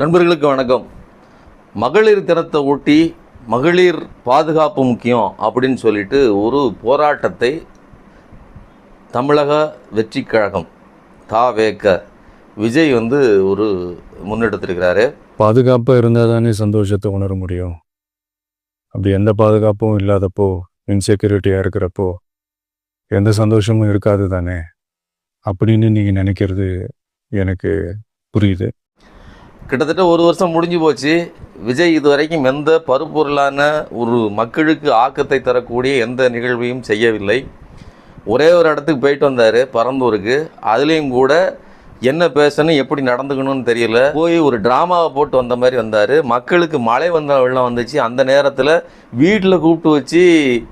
நண்பர்களுக்கு வணக்கம். மகளிர் தினத்தை ஒட்டி மகளிர் பாதுகாப்பு முக்கியம் அப்படின்னு சொல்லிட்டு ஒரு போராட்டத்தை தமிழக வெற்றி கழகம் தாவேக்க விஜய் வந்து ஒரு முன்னெடுத்திருக்கிறாரு. பாதுகாப்பாக இருந்தால் தானே சந்தோஷத்தை உணர முடியும். அப்படி எந்த பாதுகாப்பும் இல்லாதப்போ இன்செக்யூரிட்டியாக இருக்கிறப்போ எந்த சந்தோஷமும் இருக்காது தானே? அப்படின்னு நீங்கள் நினைக்கிறது எனக்கு புரியுது. கிட்டத்தட்ட ஒரு வருஷம் முடிஞ்சு போச்சு. விஜய் இதுவரைக்கும் எந்த பருப்பொருளான ஒரு மக்களுக்கு ஆக்கத்தை தரக்கூடிய எந்த நிகழ்வையும் செய்யவில்லை. ஒரே ஒரு இடத்துக்கு போயிட்டு வந்தார் பரந்தூருக்கு அதுலேயும் கூட என்ன பேசணும் எப்படி நடந்துக்கணும்னு தெரியல. போய் ஒரு ட்ராமாவை போட்டு வந்த மாதிரி வந்தார். மக்களுக்கு மழை வந்த வெள்ளம் வந்துச்சு. அந்த நேரத்தில் வீட்டில் கூப்பிட்டு வச்சு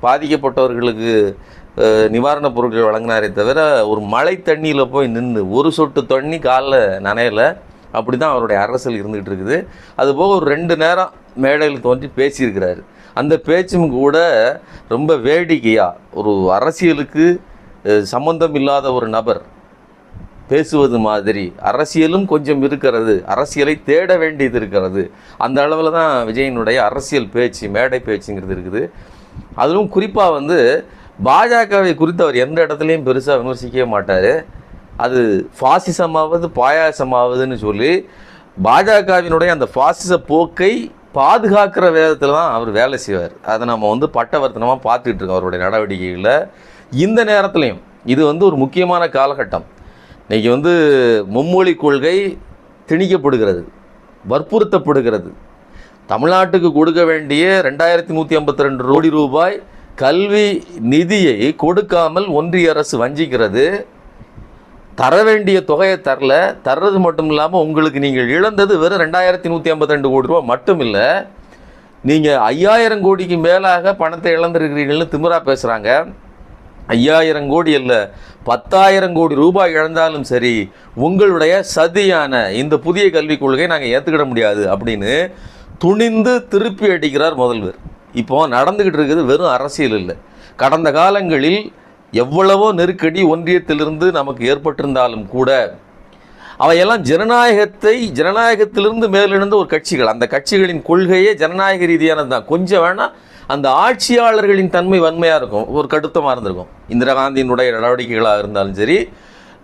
பாதிக்கப்பட்டவர்களுக்கு நிவாரணப் பொருட்கள் வழங்கினாரே தவிர ஒரு மழை தண்ணியில் போய் நின்று ஒரு சொட்டு தண்ணி காலில் நனையலை. அப்படி தான் அவருடைய அரசியல் இருந்துகிட்டு இருக்குது. அதுபோக ஒரு ரெண்டு நேரம் மேடையில் தோன்றி பேசியிருக்கிறாரு. அந்த பேச்சும் கூட ரொம்ப வேடிக்கையாக ஒரு அரசியலுக்கு சம்பந்தம் இல்லாத ஒரு நபர் பேசுவது மாதிரி அரசியலும் கொஞ்சம் இருக்கிறது அரசியலை தேட வேண்டியது இருக்கிறது. அந்த அளவில் தான் விஜயனுடைய அரசியல் பேச்சு மேடை பேச்சுங்கிறது இருக்குது. அதுவும் குறிப்பாக வந்து பாஜகவை குறித்து அவர் எந்த இடத்துலையும் பெருசாக விமர்சிக்கவே மாட்டார். அது ஃபாசிசமாவது பாயாசமாவதுன்னு சொல்லி பாஜகவினுடைய அந்த ஃபாசிச போக்கை பாதுகாக்கிற வேதத்தில் தான் அவர் வேலை செய்வார். அதை நம்ம வந்து பட்டவர்த்தனமாக பார்த்துக்கிட்டு இருக்கோம் அவருடைய நடவடிக்கைகளில். இந்த நேரத்துலையும் இது வந்து ஒரு முக்கியமான காலகட்டம். இன்றைக்கி வந்து மும்மொழி கொள்கை திணிக்கப்படுகிறது வற்புறுத்தப்படுகிறது. தமிழ்நாட்டுக்கு கொடுக்க வேண்டிய ரெண்டாயிரத்தி நூற்றி ஐம்பத்தி ரெண்டு கோடி ரூபாய் கல்வி நிதியை கொடுக்காமல் ஒன்றிய அரசு வஞ்சிக்கிறது. தர வேண்டிய தொகையை தரல தர்றது மட்டும் இல்லாமல் உங்களுக்கு நீங்கள் இழந்தது வெறும் ரெண்டாயிரத்தி நூற்றி ஐம்பத்தி ரெண்டு கோடி ரூபா மட்டும் இல்லை நீங்கள் ஐயாயிரம் கோடிக்கு மேலாக பணத்தை இழந்திருக்கிறீங்கள்னு திமிரா பேசுகிறாங்க ஐயாயிரம் கோடி இல்லை பத்தாயிரம் கோடி ரூபாய் இழந்தாலும் சரி உங்களுடைய சதியான இந்த புதிய கல்விக் கொள்கையை நாங்கள் ஏற்றுக்கிட முடியாது அப்படின்னு துணிந்து திருப்பி அடிக்கிறார் முதல்வர். இப்போ நடந்துக்கிட்டு இருக்குது வெறும் அரசியல் இல்லை. கடந்த காலங்களில் எவ்வளவோ நெருக்கடி ஒன்றியத்திலிருந்து நமக்கு ஏற்பட்டிருந்தாலும் கூட அவையெல்லாம் ஜனநாயகத்தை ஜனநாயகத்திலிருந்து மேலெழுந்த ஒரு கட்சிகள். அந்த கட்சிகளின் கொள்கையே ஜனநாயக ரீதியானது தான். கொஞ்சம் வேணால் அந்த ஆட்சியாளர்களின் தன்மை வன்மையாக இருக்கும். ஒரு கடுத்தமாக இருந்திருக்கும். இந்திரா காந்தியினுடைய நடவடிக்கைகளாக இருந்தாலும் சரி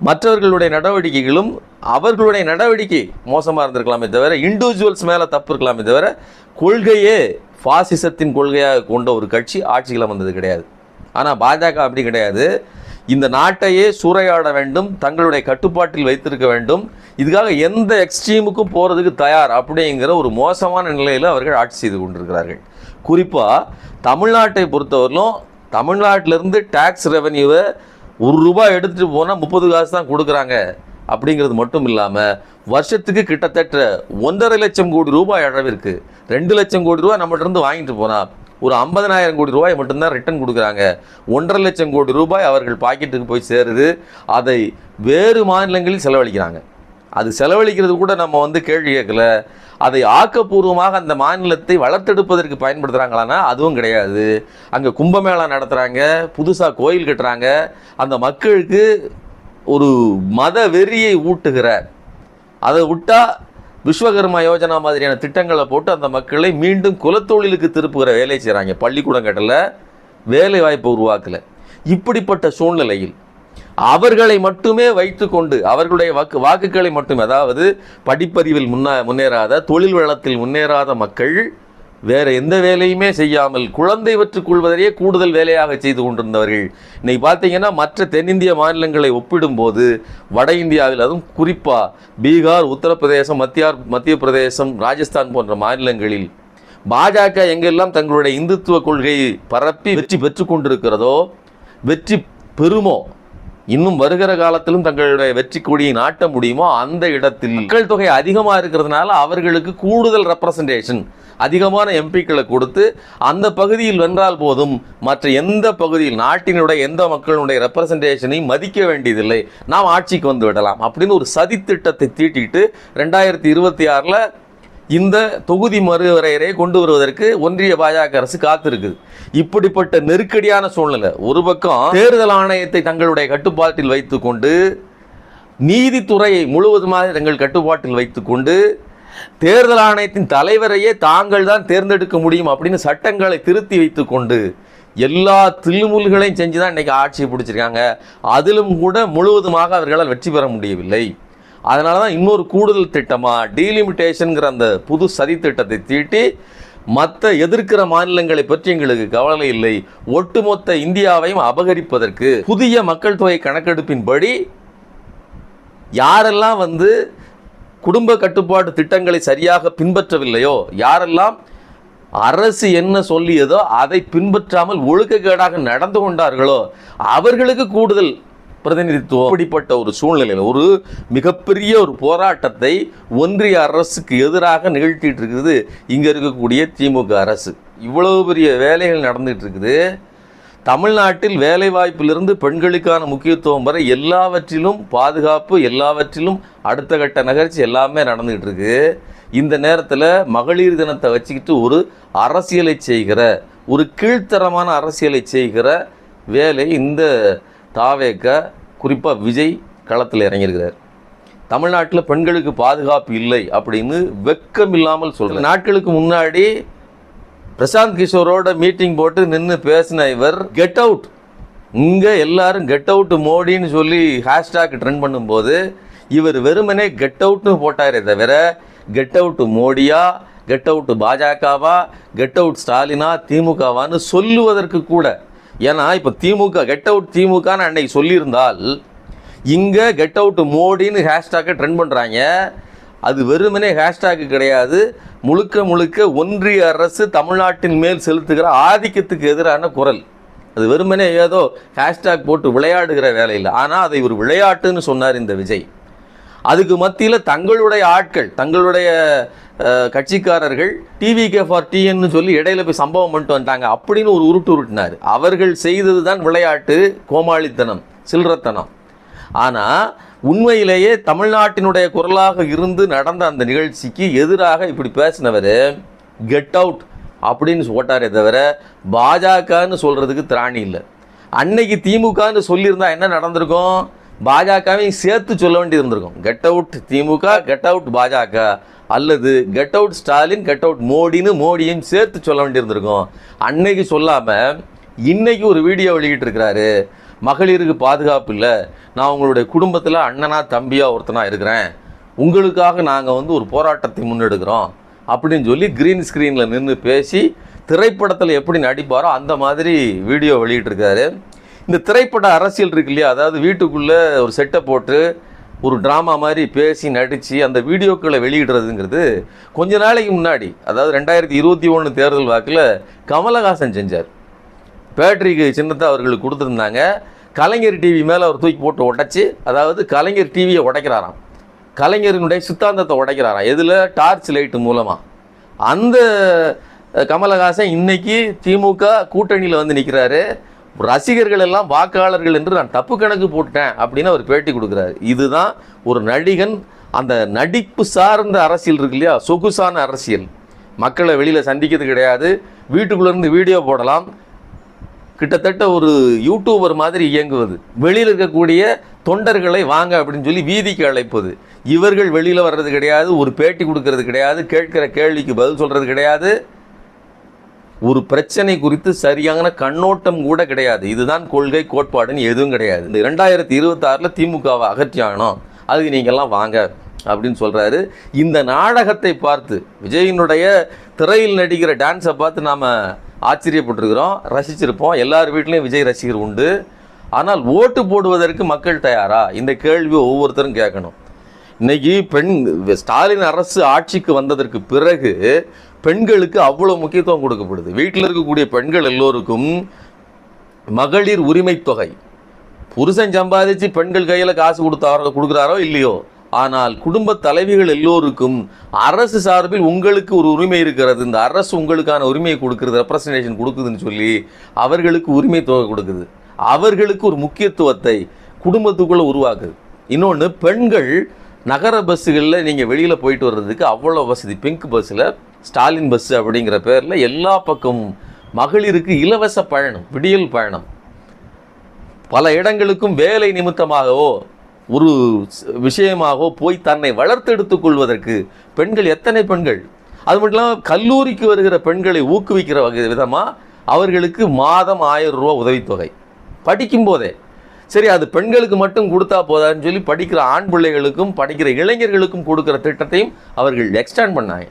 மற்றவர்களுடைய நடவடிக்கைகளும் அவர்களுடைய நடவடிக்கை மோசமாக இருந்திருக்கலாமே தவிர இண்டிவிஜுவல்ஸ் மேலே தப்பு இருக்கலாமே தவிர கொள்கையே ஃபாசிசத்தின் கொள்கையாக கொண்ட ஒரு கட்சி ஆட்சியில் வந்தது கிடையாது. ஆனால் பாஜக அப்படி கிடையாது. இந்த நாட்டையே சூறையாட வேண்டும் தங்களுடைய கட்டுப்பாட்டில் வைத்திருக்க வேண்டும். இதுக்காக எந்த எக்ஸ்ட்ரீமுக்கும் போகிறதுக்கு தயார் அப்படிங்கிற ஒரு மோசமான நிலையில் அவர்கள் ஆட்சி செய்து கொண்டிருக்கிறார்கள். குறிப்பாக தமிழ்நாட்டை பொறுத்தவரையிலும் தமிழ்நாட்டிலேருந்து டேக்ஸ் ரெவன்யூவை ஒரு ரூபாய் எடுத்துகிட்டு போனால் முப்பது காசு தான் கொடுக்குறாங்க அப்படிங்கிறது மட்டும் இல்லாமல் வருஷத்துக்கு கிட்டத்தட்ட ஒன்றரை லட்சம் கோடி ரூபாய் அளவிற்கு ரெண்டு லட்சம் கோடி ரூபாய் நம்மகிட்ட இருந்து வாங்கிட்டு போனால் ஒரு ஐம்பதனாயிரம் கோடி ரூபாய் மட்டும்தான் ரிட்டர்ன் கொடுக்குறாங்க. ஒன்றரை லட்சம் கோடி ரூபாய் அவர்கள் பாக்கெட்டுக்கு போய் சேருது. அதை வேறு மாநிலங்களில் செலவழிக்கிறாங்க. அது செலவழிக்கிறது கூட நம்ம வந்து கேள்வி கேட்கல. அதை ஆக்கப்பூர்வமாக அந்த மாநிலத்தை வளர்த்தெடுப்பதற்கு பயன்படுத்துகிறாங்களான்னா அதுவும் கிடையாது. அங்கே கும்பமேளா நடத்துகிறாங்க புதுசாக கோயில் கட்டுறாங்க. அந்த மக்களுக்கு ஒரு மத வெறியை ஊட்டுகிற அதை விட்டால் விஸ்வகர்மா யோஜனா மாதிரியான திட்டங்களை போட்டு அந்த மக்களை மீண்டும் குலத்தொழிலுக்கு திருப்புகிற வேலையை செய்கிறாங்க பள்ளிக்கூடம் கட்டல வேலை வாய்ப்பு உருவாக்கல. இப்படிப்பட்ட சூழ்நிலையில் அவர்களை மட்டுமே வைத்துக்கொண்டு அவர்களுடைய வாக்கு வாக்குகளை மட்டும் அதாவது படிப்பறிவில் முன்னா முன்னேறாத தொழில் வளத்தில் முன்னேறாத மக்கள் வேறு எந்த வேலையுமே செய்யாமல் குழந்தை வற்றுக் கொள்வதையே கூடுதல் வேலையாக செய்து கொண்டிருந்தவர்கள். இன்னைக்கு பார்த்தீங்கன்னா மற்ற தென்னிந்திய மாநிலங்களை ஒப்பிடும்போது வட இந்தியாவில் அதுவும் குறிப்பாக பீகார் உத்தரப்பிரதேசம் மத்திய மத்திய பிரதேசம் ராஜஸ்தான் போன்ற மாநிலங்களில் பாஜக எங்கெல்லாம் தங்களுடைய இந்துத்துவ கொள்கையை பரப்பி வெற்றி பெற்று கொண்டிருக்கிறதோ வெற்றி பெறுமோ இன்னும் வருகிற காலத்திலும் தங்களுடைய வெற்றி கொடியை நாட்ட முடியுமோ அந்த இடத்தில் மக்கள் தொகை அதிகமாக இருக்கிறதுனால அவர்களுக்கு கூடுதல் ரெப்ரசன்டேஷன் அதிகமான எம்பிக்களை கொடுத்து அந்த பகுதியில் வென்றால் போதும் மற்ற எந்த பகுதியில் நாட்டினுடைய எந்த மக்களுடைய ரெப்ரசன்டேஷனை மதிக்க வேண்டியதில்லை. நாம் ஆட்சிக்கு வந்து விடலாம் அப்படின்னு ஒரு சதித்திட்டத்தை தீட்டிட்டு ரெண்டாயிரத்தி இருபத்தி ஆறில் இந்த தொகுதி மறுவரையறை கொண்டு வருவதற்கு ஒன்றிய பாஜக அரசு காத்திருக்குது. இப்படிப்பட்ட நெருக்கடியான சூழ்நிலை ஒரு பக்கம் தேர்தல் ஆணையத்தை தங்களுடைய கட்டுப்பாட்டில் வைத்துக்கொண்டு நீதித்துறையை முழுவதுமாக தங்கள் கட்டுப்பாட்டில் வைத்துக்கொண்டு தேர்தல் ஆணையத்தின் தலைவரையே தாங்கள் தான் தேர்ந்தெடுக்க முடியும் அப்படின்னு சட்டங்களை திருத்தி வைத்துக்கொண்டு எல்லா தில்லுமுல்களையும் செஞ்சு தான் இன்றைக்கி ஆட்சியை பிடிச்சிருக்காங்க. அதிலும் கூட முழுவதுமாக அவர்களால் வெற்றி பெற முடியவில்லை. அதனால தான் இன்னொரு கூடுதல் திட்டமாக டீலிமிட்டேஷனுங்கிற அந்த புது சதி திட்டத்தை தீட்டி மற்ற எதிர்க்கிற மாநிலங்களை பற்றி எங்களுக்கு கவலை இல்லை. ஒட்டுமொத்த இந்தியாவையும் அபகரிப்பதற்கு புதிய மக்கள் தொகை கணக்கெடுப்பின்படி யாரெல்லாம் வந்து குடும்ப கட்டுப்பாட்டு திட்டங்களை சரியாக பின்பற்றவில்லையோ யாரெல்லாம் அரசு என்ன சொல்லியதோ அதை பின்பற்றாமல் ஒழுக்கக்கேடாக நடந்து கொண்டார்களோ அவர்களுக்கு கூடுதல் பிரதிநிதித்துவம் அப்படிப்பட்ட ஒரு சூழ்நிலையில் ஒரு மிகப்பெரிய ஒரு போராட்டத்தை ஒன்றிய அரசுக்கு எதிராக நிகழ்த்திட்டு இருக்குது. இங்கே இருக்கக்கூடிய திமுக அரசு. இவ்வளவு பெரிய வேலைகள் நடந்துட்டு இருக்குது. தமிழ்நாட்டில் வேலைவாய்ப்பிலிருந்து பெண்களுக்கான முக்கியத்துவம் வரை எல்லாவற்றிலும் பாதுகாப்பு எல்லாவற்றிலும் அடுத்த கட்ட நகர்ச்சி எல்லாமே நடந்துகிட்டு இருக்கு. இந்த நேரத்தில் மகளிர் தினத்தை வச்சுக்கிட்டு ஒரு அரசியலை செய்கிற ஒரு கீழ்த்தரமான அரசியலை செய்கிற வேலை இந்த தாவேக்க குறிப்பாக விஜய் களத்தில் இறங்கியிருக்கிறார். தமிழ்நாட்டில் பெண்களுக்கு பாதுகாப்பு இல்லை அப்படின்னு வெக்கம் இல்லாமல் சொல்கிறேன் நாட்களுக்கு முன்னாடி பிரசாந்த் கிஷோரோட மீட்டிங் போட்டு நின்று பேசின இவர் கெட் அவுட் இங்கே எல்லாரும் கெட் அவுட் மோடின்னு சொல்லி ஹேஷ்டாக் ட்ரெண்ட் பண்ணும்போது இவர் வெறுமனே கெட் அவுட்னு போட்டாரே தவிர கெட் அவுட் மோடியா கெட் அவுட் பாஜகவா கெட் அவுட் ஸ்டாலினா திமுகவான்னு சொல்லுவதற்கு கூட ஏன்னா இப்போ திமுக கெட் அவுட் திமுகன்னு அன்னைக்கு சொல்லியிருந்தால் இங்கே கெட் அவுட் மோடின்னு ஹேஷ்டாக்கை ட்ரெண்ட் பண்ணுறாங்க அது வெறுமனே ஹேஷ்டாக்கு கிடையாது. முழுக்க முழுக்க ஒன்றிய அரசு தமிழ்நாட்டின் மேல் செலுத்துகிற ஆதிக்கத்துக்கு எதிரான குரல். அது வெறுமனே ஏதோ ஹேஷ்டாக் போட்டு விளையாடுகிற வேலையில் ஆனால் அதை ஒரு விளையாட்டுன்னு சொன்னார் இந்த விஜய். அதுக்கு மத்தியில் தங்களுடைய ஆட்கள் தங்களுடைய கட்சிக்காரர்கள் கட்சிக்காரர்கள் டிவிகே ஃபார் டிஎன்னு சொல்லி இடையில போய் சம்பவம் பண்ணிட்டு வந்துட்டாங்க அப்படின்னு ஒரு உருட்டு உருட்டினார். அவர்கள் செய்தது தான் விளையாட்டு கோமாளித்தனம் சில்லறத்தனம். ஆனால் உண்மையிலேயே தமிழ்நாட்டினுடைய குரலாக இருந்து நடந்த அந்த நிகழ்ச்சிக்கு எதிராக இப்படி பேசினவர் கெட் அவுட் அப்படின்னு போட்டாரே தவிர பாஜகன்னு சொல்கிறதுக்கு திராணி இல்லை. அன்னைக்கு திமுகன்னு சொல்லியிருந்தா என்ன நடந்திருக்கும்? பாஜகவையும் சேர்த்து சொல்ல வேண்டியது இருந்திருக்கும். கெட் அவுட் திமுக கெட் அவுட் பாஜக. அல்லது get out Stalin get out மோடின்னு மோடியும் சேர்த்து சொல்ல வேண்டியிருந்திருக்கும் அன்னைக்கு சொல்லாமல் இன்னைக்கு ஒரு வீடியோ வெளியிட்டிருக்கிறாரு. மகளிருக்கு பாதுகாப்பு இல்லை. நான் உங்களுடைய குடும்பத்தில் அண்ணனா தம்பியாக ஒருத்தனாக இருக்கிறேன். உங்களுக்காக நாங்கள் வந்து ஒரு போராட்டத்தை முன்னெடுக்கிறோம். அப்படின்னு சொல்லி க்ரீன் ஸ்க்ரீனில் நின்று பேசி திரைப்படத்தில் எப்படி நடிப்பாரோ அந்த மாதிரி வீடியோ வெளியிட்டிருக்காரு. இந்த திரைப்பட அரசியல் இருக்கு இல்லையா? அதாவது வீட்டுக்குள்ளே ஒரு செட்டை போட்டு ஒரு ட்ராமா மாதிரி பேசி நடித்து அந்த வீடியோக்களை வெளியிடுறதுங்கிறது கொஞ்ச நாளைக்கு முன்னாடி அதாவது ரெண்டாயிரத்தி இருபத்தி ஒன்று தேர்தல் வாக்கில் கமலஹாசன் செஞ்சார். பேட்டரிக்கு சின்னத்தை அவர்களுக்கு கொடுத்துருந்தாங்க. கலைஞர் டிவி மேலே அவர் தூக்கி போட்டு உடைச்சி அதாவது கலைஞர் டிவியை உடைக்கிறாராம். கலைஞரினுடைய சித்தாந்தத்தை உடைக்கிறாராம். எதில்? டார்ச் லைட்டு மூலமாக அந்த கமலஹாசன் இன்றைக்கி திமுக கூட்டணியில் வந்து நிற்கிறாரு ரசிகர்கள் எல்லாம் வாக்காளர்கள் என்று நான் தப்பு கணக்கு போட்டேன் அப்படின்னு அவர் பேட்டி கொடுக்குறாரு. இதுதான் ஒரு நடிகன் அந்த நடிப்பு சார்ந்த அரசியல் இருக்கு இல்லையா? சொகுசான அரசியல். மக்களை வெளியில் சந்திக்கிறது கிடையாது. வீட்டுக்குள்ளேருந்து வீடியோ போடலாம். கிட்டத்தட்ட ஒரு யூடியூபர் மாதிரி இயங்குவது. வெளியில் இருக்கக்கூடிய தொண்டர்களை வாங்க அப்படின்னு சொல்லி வீதிக்கு அழைப்பது. இவர்கள் வெளியில் வர்றது கிடையாது ஒரு பேட்டி கொடுக்கறது கிடையாது கேட்கிற கேள்விக்கு பதில் சொல்கிறது கிடையாது. ஒரு பிரச்சனை குறித்து சரியான கண்ணோட்டம் கூட கிடையாது. இதுதான் கொள்கை கோட்பாடுன்னு எதுவும் கிடையாது. இந்த இரண்டாயிரத்தி இருபத்தாறில் திமுகவை அகற்றியாகணும் அதுக்கு நீங்கள்லாம் வாங்க அப்படின்னு சொல்கிறாரு இந்த நாடகத்தை பார்த்து விஜயினுடைய திரையில் நடிக்கிற டான்ஸை பார்த்து நாம் ஆச்சரியப்பட்டிருக்கிறோம். ரசிச்சிருப்போம். எல்லார் வீட்லேயும் விஜய் ரசிகர் உண்டு. ஆனால் ஓட்டு போடுவதற்கு மக்கள் தயாரா? இந்த கேள்வி ஒவ்வொருத்தரும் கேட்கணும். இன்னைக்கு பெண் ஸ்டாலின் அரசு ஆட்சிக்கு வந்ததற்கு பிறகு பெண்களுக்கு அவ்வளோ முக்கியத்துவம் கொடுக்கப்படுது. வீட்டில் இருக்கக்கூடிய பெண்கள் எல்லோருக்கும் மகளிர் உரிமை தொகை. புருஷன் சம்பாதிச்சு பெண்கள் கையில் காசு கொடுத்தாரோ கொடுக்குறாரோ இல்லையோ ஆனால் குடும்ப தலைவிகள் எல்லோருக்கும் அரசு சார்பில் உங்களுக்கு ஒரு உரிமை இருக்கிறது. இந்த அரசு உங்களுக்கான உரிமையை கொடுக்குறது ரெப்ரசன்டேஷன் கொடுக்குதுன்னு சொல்லி அவர்களுக்கு உரிமை தொகை கொடுக்குது. அவர்களுக்கு ஒரு முக்கியத்துவத்தை குடும்பத்துக்குள்ளே உருவாக்குது. இன்னொன்று பெண்கள் நகர பஸ்ஸுகளில் நீங்கள் வெளியில் போயிட்டு வர்றதுக்கு அவ்வளோ வசதி. பிங்க் பஸ்ஸில் ஸ்டாலின் பஸ் அப்படிங்கிற பேரில் எல்லா பக்கமும் மகளிருக்கு இலவச பயணம் விடியல் பயணம். பல இடங்களுக்கும் வேலை நிமித்தமாகவோ ஒரு விஷயமாகவோ போய் தன்னை வளர்த்தெடுத்துக் கொள்வதற்கு பெண்கள் எத்தனை பெண்கள்? அது மட்டும் இல்லாமல் கல்லூரிக்கு வருகிற பெண்களை ஊக்குவிக்கிற வகை விதமாக அவர்களுக்கு மாதம் ஆயிரம் ரூபா உதவித்தொகை. படிக்கும் போதே. சரி அது பெண்களுக்கு மட்டும் கொடுத்தா போதான்னு சொல்லி படிக்கிற ஆண் பிள்ளைகளுக்கும் படிக்கிற இளைஞர்களுக்கும் கொடுக்குற திட்டத்தையும் அவர்கள் எக்ஸ்டெண்ட் பண்ணாங்க.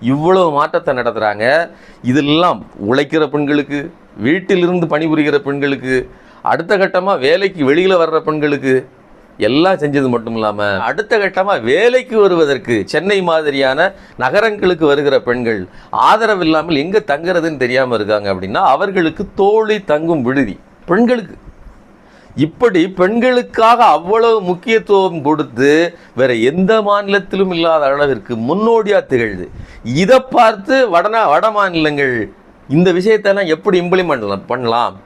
இவ்வளவு மாற்றத்தை நடத்துகிறாங்க இதெல்லாம் உழைக்கிற பெண்களுக்கு வீட்டிலிருந்து பணிபுரிகிற பெண்களுக்கு அடுத்த கட்டமாக வேலைக்கு வெளியில் வர்ற பெண்களுக்கு எல்லாம் செஞ்சது மட்டும் இல்லாமல் அடுத்த கட்டமாக வேலைக்கு வருவதற்கு சென்னை மாதிரியான நகரங்களுக்கு வருகிற பெண்கள் ஆதரவு இல்லாமல் எங்கே தங்குறதுன்னு தெரியாமல் இருக்காங்க அப்படின்னா அவர்களுக்கு தோழி தங்கும் விடுதி. பெண்களுக்கு இப்படி பெண்களுக்காக அவ்வளவு முக்கியத்துவம் கொடுத்து வேற எந்த மாநிலத்திலும் இல்லாத அளவிற்கு முன்னோடியா திகழ்து. இதை பார்த்து வடனா வட மாநிலங்கள் இந்த விஷயத்தெல்லாம் எப்படி இம்ப்ளிமெண்ட் பண்ணலாம்?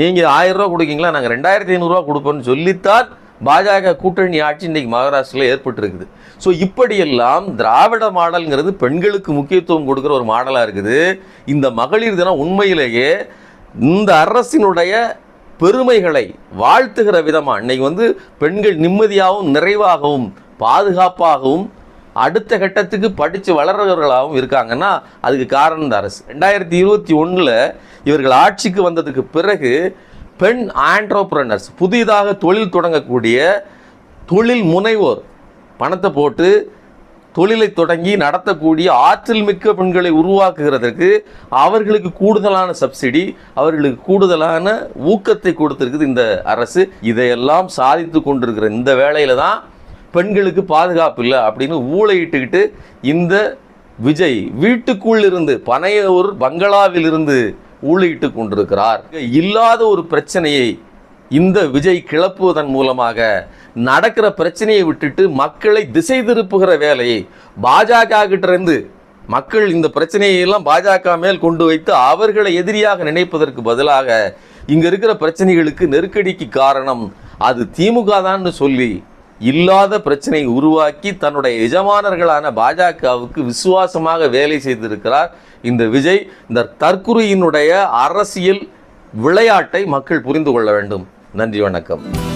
நீங்கள் ஆயிரம் ரூபா கொடுக்கீங்களா? நாங்கள் ரெண்டாயிரத்தி ஐநூறுரூவா கொடுப்போம்னு சொல்லித்தான் பாஜக கூட்டணி ஆட்சி இன்றைக்கி மகாராஷ்டிரில் ஏற்பட்டிருக்குது. ஸோ இப்படியெல்லாம் திராவிட மாடல்ங்கிறது பெண்களுக்கு முக்கியத்துவம் கொடுக்குற ஒரு மாடலாக இருக்குது. இந்த மகளிர் தினம் உண்மையிலேயே இந்த அரசினுடைய பெருமைகளை வாழ்த்துகிற விதமாக இன்னைக்கு வந்து பெண்கள் நிம்மதியாகவும் நிறைவாகவும் பாதுகாப்பாகவும் அடுத்த கட்டத்துக்கு படித்து வளர்றவர்களாகவும் இருக்காங்கன்னா அதுக்கு காரணம் இந்த அரசு. ரெண்டாயிரத்தி இருபத்தி ஒன்றில் இவர்கள் ஆட்சிக்கு வந்ததுக்கு பிறகு பெண் ஆண்ட்ரோப்ரனர்ஸ் புதிதாக தொழில் தொடங்கக்கூடிய தொழில் முனைவோர் பணத்தை போட்டு தொழிலை தொடங்கி நடத்தக்கூடிய ஆற்றல் மிக்க பெண்களை உருவாக்குகிறதற்கு அவர்களுக்கு கூடுதலான சப்சிடி அவர்களுக்கு கூடுதலான ஊக்கத்தை கொடுத்துருக்குது இந்த அரசு. இதையெல்லாம் சாதித்து கொண்டிருக்கிற இந்த வேலையில் தான் பெண்களுக்கு பாதுகாப்பு இல்லை அப்படின்னு ஊழையிட்டுக்கிட்டு இந்த விஜய் வீட்டுக்குள் இருந்து பனையூர் பங்களாவில் இருந்து ஊழையிட்டு கொண்டிருக்கிறார். இல்லாத ஒரு பிரச்சனையை இந்த விஜய் கிளப்புவதன் மூலமாக நடக்கிற பிரச்சனையை விட்டுட்டு மக்களை திசை திருப்புகிற வேலையை பாஜக கிட்ட இருந்து மக்கள் இந்த பிரச்சனையை எல்லாம் பாஜக மேல் கொண்டு வைத்து அவர்களை எதிரியாக நினைப்பதற்கு பதிலாக இங்கே இருக்கிற பிரச்சனைகளுக்கு நெருக்கடிக்கு காரணம் அது திமுக தான்னு சொல்லி இல்லாத பிரச்சனையை உருவாக்கி தன்னுடைய எஜமானர்களான பாஜகவுக்கு விசுவாசமாக வேலை செய்திருக்கிறார் இந்த விஜய். இந்த தற்குறியினுடைய அரசியல் விளையாட்டை மக்கள் புரிந்து கொள்ள வேண்டும். நன்றி வணக்கம்.